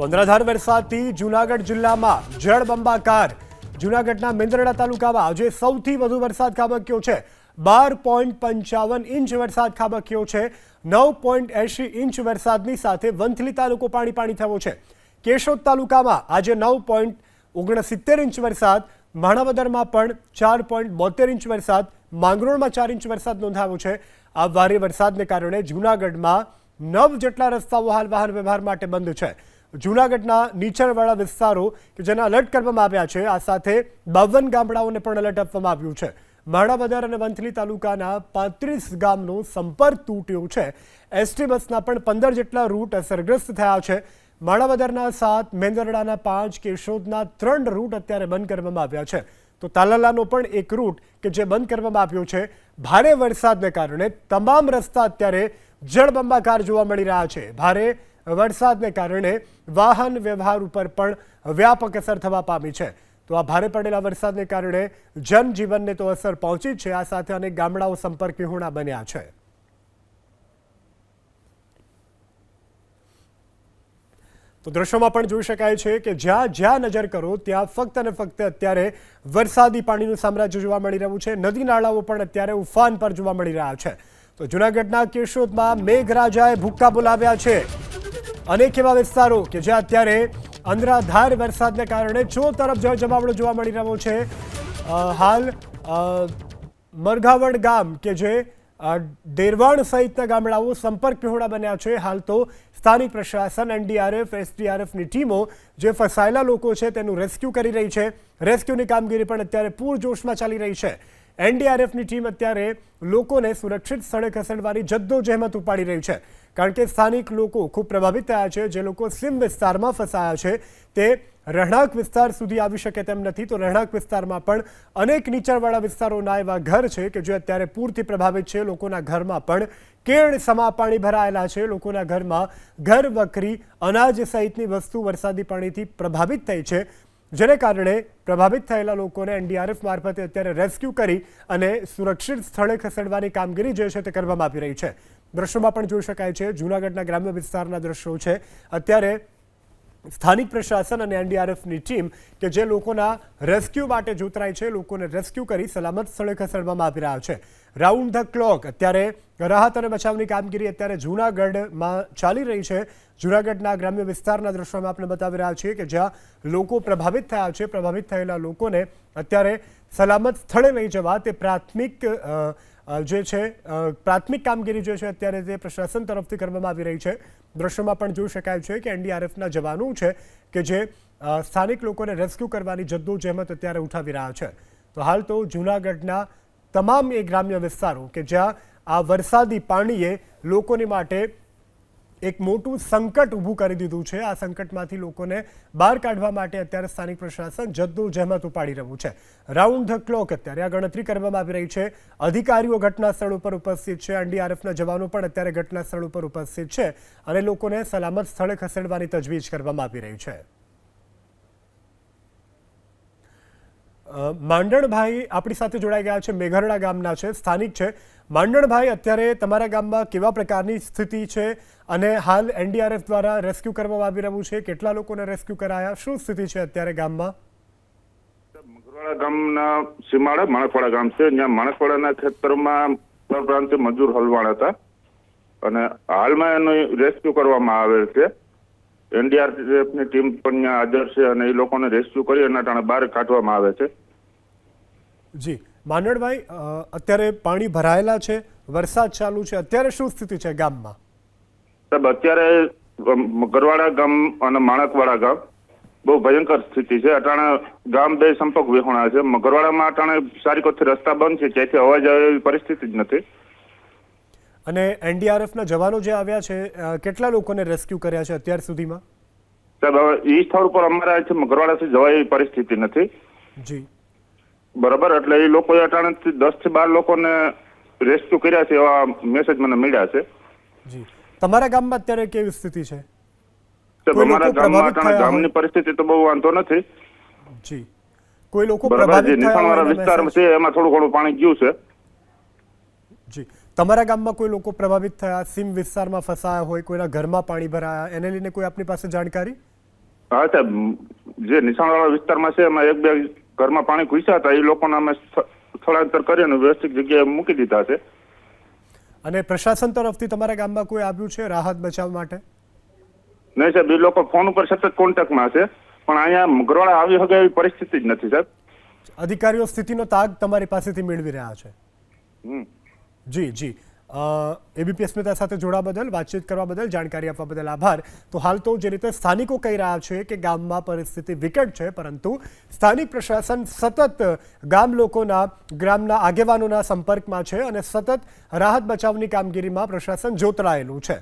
તો અનરાધાર વરસાદથી જૂનાગઢ જિલ્લામાં જળબંબાકાર જૂનાગઢના મેંદરડા તાલુકામાં આજે સૌથી વધુ વરસાદ ખાબક્યો છે. બાર પોઈન્ટ પંચાવન ઇંચ વરસાદ ખાબક્યો છે. નવ પોઈન્ટ એંશી ઇંચ વરસાદની સાથે વંથલી તાલુકો પાણી પાણી થયો છે. કેશોદ તાલુકામાં આજે નવ પોઈન્ટ ઓગણસિત્તેર ઇંચ વરસાદ. માણાવદરમાં પણ ચાર પોઈન્ટ બોતેર ઇંચ વરસાદ. માંગરોળમાં ચાર ઇંચ વરસાદ નોંધાયો છે. આ ભારે વરસાદને કારણે જૂનાગઢમાં નવ જેટલા રસ્તાઓ હાલ વાહન વ્યવહાર માટે બંધ છે. જૂનાગઢના નીચાણવાળા વિસ્તારો કે જેને અલર્ટ કરવામાં આવ્યા છે, આ સાથે બાવન ગામડાઓને પણ અલર્ટ આપવામાં આવ્યું છે. માણાવદર અને વંથલી તાલુકાના પાંત્રીસ ગામનો સંપર્ક તૂટ્યો છે. એસટી બસના પણ પંદર જેટલા રૂટ અસરગ્રસ્ત થયા છે. માણાવદરના સાત, મેંદરડાના પાંચ, કેશોદના ત્રણ રૂટ અત્યારે બંધ કરવામાં આવ્યા છે. તો તાલાલાનો પણ એક રૂટ કે જે બંધ કરવામાં આવ્યો છે. ભારે વરસાદને કારણે તમામ રસ્તા અત્યારે જળબંબાકાર જોવા મળી રહ્યા છે. ભારે વરસાદને કારણે વાહન વ્યવહાર ઉપર પણ વ્યાપક અસર થવા પામી છે. તો આ ભારે પડેલા વરસાદને કારણે જનજીવનને તો અસર પહોંચી છે. આ સાથે અનેક ગામડાઓ સંપર્ક વિહોણા બન્યા છે. તો દ્રશ્યોમાં પણ જોઈ શકાય છે કે જ્યાં જ્યાં નજર કરો, ત્યાં ફક્ત અને ફક્ત અત્યારે વરસાદી પાણીનું સામ્રાજ્ય જોવા મળી રહ્યું છે. નદી નાળાઓ પણ અત્યારે ઉફાન પર જોવા મળી રહ્યા છે. તો જૂનાગઢના કેશોદમાં મેઘરાજાએ ભૂક્કા બોલાવ્યા છે. અનેક એવા વિસ્તારો કે જ્યાં અત્યારે અંધરાધાર વરસાદને કારણે ચો તરફ જળ જમાવડો જોવા મળી રહ્યો છે. હાલ મરઘાવડ ગામ કે જે દેરવાણ સહિતના ગામડાઓ સંપર્ક વિહોણા બન્યા છે. હાલ તો સ્થાનિક પ્રશાસન, એનડીઆરએફ, એસડીઆરએફની ટીમો જે ફસાયેલા લોકો છે તેનું રેસ્ક્યુ કરી રહી છે. રેસ્ક્યુની કામગીરી પણ અત્યારે પૂરજોશમાં ચાલી રહી છે. એનડીઆરએફની ટીમ અત્યારે લોકોને સુરક્ષિત સ્થળે ખસેડવાની જદ્દોજહેમત ઉપાડી રહી છે. કારણ કે સ્થાનિક લોકો ખૂબ પ્રભાવિત થયા છે, જે લોકો સિમ વિસ્તારમાં ફસાયા છે, તે રહેણાંક વિસ્તાર સુધી આવી શકે તેમ નથી. તો રહેણાંક વિસ્તારમાં પણ અનેક નીચાણવાળા વિસ્તારોના એવા ઘર છે કે જે અત્યારે પૂરથી પ્રભાવિત છે. લોકોના ઘરમાં પણ કેળ સમા પાણી ભરાયેલા છે. લોકોના ઘરમાં ઘર વખરી અનાજ સહિતની વસ્તુ વરસાદી પાણીથી પ્રભાવિત થઈ છે. જેને કારણે પ્રભાવિત થયેલા લોકોને એનડીઆરએફ મારફતે અત્યારે રેસ્ક્યુ કરી અને સુરક્ષિત સ્થળે ખસેડવાની કામગીરી જે છે તે કરવામાં આવી રહી છે. દ્રશ્યોમાં પણ જોઈ શકાય છે. જૂનાગઢના ગ્રામ્ય વિસ્તારના દ્રશ્યો છે. અત્યારે સ્થાનિક પ્રશાસન અને એનડીઆરએફની ટીમ કે જે લોકોના રેસ્ક્યુ માટે જોતરાય છે, લોકોને રેસ્ક્યુ કરી સલામત સ્થળે ખસેડવામાં આવી રહ્યા છે. રાઉન્ડ ધ ક્લોક, અત્યારે રાહત અને બચાવની કામગીરી અત્યારે જૂનાગઢમાં ચાલી રહી છે. જૂનાગઢના ગ્રામ્ય વિસ્તારના દ્રશ્યોમાં આપણે બતાવી રહ્યા છીએ કે જ્યાં લોકો પ્રભાવિત થયા છે, પ્રભાવિત થયેલા લોકોને અત્યારે સલામત સ્થળે લઈ જવા તે પ્રાથમિક જે છે પ્રાથમિક કામગીરી જે છે અત્યારે તે પ્રશાસન તરફથી કરવામાં આવી રહી છે, દ્રશ્યમાં પણ જોઈ શકાય છે કે એનડીઆરએફના જવાનો છે કે જે સ્થાનિક લોકોને રેસ્ક્યુ કરવાની જદ્દોજહેમત અત્યારે ઉઠાવી રહ્યા છે. તો હાલ તો જૂનાગઢના તમામ એ ગ્રામ્ય વિસ્તારો કે જ્યાં આ વરસાદી પાણીએ લોકોની માટે એક મોટું સંકટ ઊભું કરી દીધું છે. આ સંકટમાંથી લોકોને બહાર કાઢવા માટે અત્યારે સ્થાનિક પ્રશાસન જદ્દોજહેમત ઉપાડી રહ્યું છે. રાઉન્ડ ધ ક્લોક અત્યારે આ ગણતરી કરવામાં આવી રહી છે. અધિકારીઓ ઘટના સ્થળ ઉપર ઉપસ્થિત છે. એનડીઆરએફના જવાનો પણ અત્યારે ઘટના સ્થળ ઉપર ઉપસ્થિત છે અને લોકોને સલામત સ્થળે ખસેડવાની તજવીજ કરવામાં આવી રહી છે. માંડણભાઈ આપણી સાથે જોડાઈ ગયા છે, મેઘરડા ગામના છે, સ્થાનિક છે. માંડણભાઈ, અત્યારે તમારા ગામમાં કેવા પ્રકારની સ્થિતિ છે અને હાલ એનડીઆરએફ દ્વારા રેસ્ક્યુ કરવામાં આવી રહ્યું છે? કેટલા લોકોને રેસ્ક્યુ કરાયા? શું સ્થિતિ છે અત્યારે ગામમાં? મગરવાડા ગામના સીમાડા, માણસવાડા ગામ છે. જ્યાં માણસવાડાના ખેતરમાં પરપ્રાંતિ મજૂર હલવાણ હતા. અને હાલમાં એનું રેસ્ક્યુ કરવામાં આવેલ છે. એનડીઆરએફની ટીમ પણ ત્યાં હાજર છે અને એ લોકોને રેસ્ક્યુ કરી એના ટાણે બહાર કાઢવામાં આવે છે. જી. માંડણભાઈ અત્યારે પાણી ભરાયેલા છે વરસાદ ચાલુ છે. અત્યારે શું સ્થિતિ છે ગામમાં? સાહેબ અત્યારે ગરવાડા ગામ અને માણકવાડા ગામ બહુ ભયંકર સ્થિતિ છે. અટાણે ગામ બે સંપર્ક વિહોણા છે. ગરવાડામાં અટાણે સારી કોથી રસ્તા બંધ છે જેથી અવાજ આવે એવી પરિસ્થિતિ જ નથી. અને એનડીઆરએફના જવાનો જે આવ્યા છે કેટલા લોકોને રેસ્ક્યુ કર્યા છે અત્યાર સુધીમાં? સાહેબ હવે ઈ સ્થળ ઉપર અમારા ગરવાડાથી જવાય એવી પરિસ્થિતિ નથી. જી. બરાબર? એટલે એ લોકોએ અટાણે દસથી બાર લોકોને રેસ્ક્યુ કર્યા છે એવા મેસેજ મને મળ્યા છે. જી. તમારા ગામમાં અત્યારે કેવી સ્થિતિ છે? અમારા ગામમાં અટાણે ગામની પરિસ્થિતિ તો બહુ વાંધો નથી. જી. કોઈ લોકો પ્રભાવિત થયા વિસ્તાર? છે એમાં થોડું ઘણું પાણી ગયું છે. જી. તમારા ગામમાં કોઈ લોકો પ્રભાવિત થયા સીમ વિસ્તારમાં ફસાયા હોય કોઈના ઘરમાં પાણી ભરાયા એને લઈને કોઈ આપની પાસે જાણકારી? હા સાહેબ જે નીચાણવાળા વિસ્તારમાં છે એમાં એક બે ઘરમાં પાણી ઘૂસ્યા હતા એ લોકોને અમે સ્થળાંતર સ્થળાંતર કરીને વ્યવસ્થિત જગ્યાએ મૂકી દીધા છે. અને પ્રશાસન તરફથી તમારા ગામમાં કોઈ આવ્યું છે રાહત બચાવ માટે? નહીં સાહેબ એ લોકો ફોન ઉપર સતત કોન્ટેક્ટમાં છે પણ અહીંયા ગરોળા આવી હગે એવી પરિસ્થિતિ જ નથી સાહેબ. અધિકારીઓ સ્થિતિનો તાગ તમારી પાસેથી મેળવી રહ્યા છે. હમ. જી જી. એબીપી અસ્મિતા સાથે જોડા બદલ, વાતચીત કરવા બદલ જાણકારી આપવા બદલ આભાર. તો હાલ તો જે રીતે સ્થાનિકો કહી રહ્યા છે કે ગામમાં પરિસ્થિતિ વિકટ છે, પરંતુ સ્થાનિક પ્રશાસન સતત ગામ લોકોના, ગ્રામના આગેવાનોના સંપર્કમાં છે અને સતત રાહત બચાવની કામગીરીમાં પ્રશાસન જોતરાયેલું છે.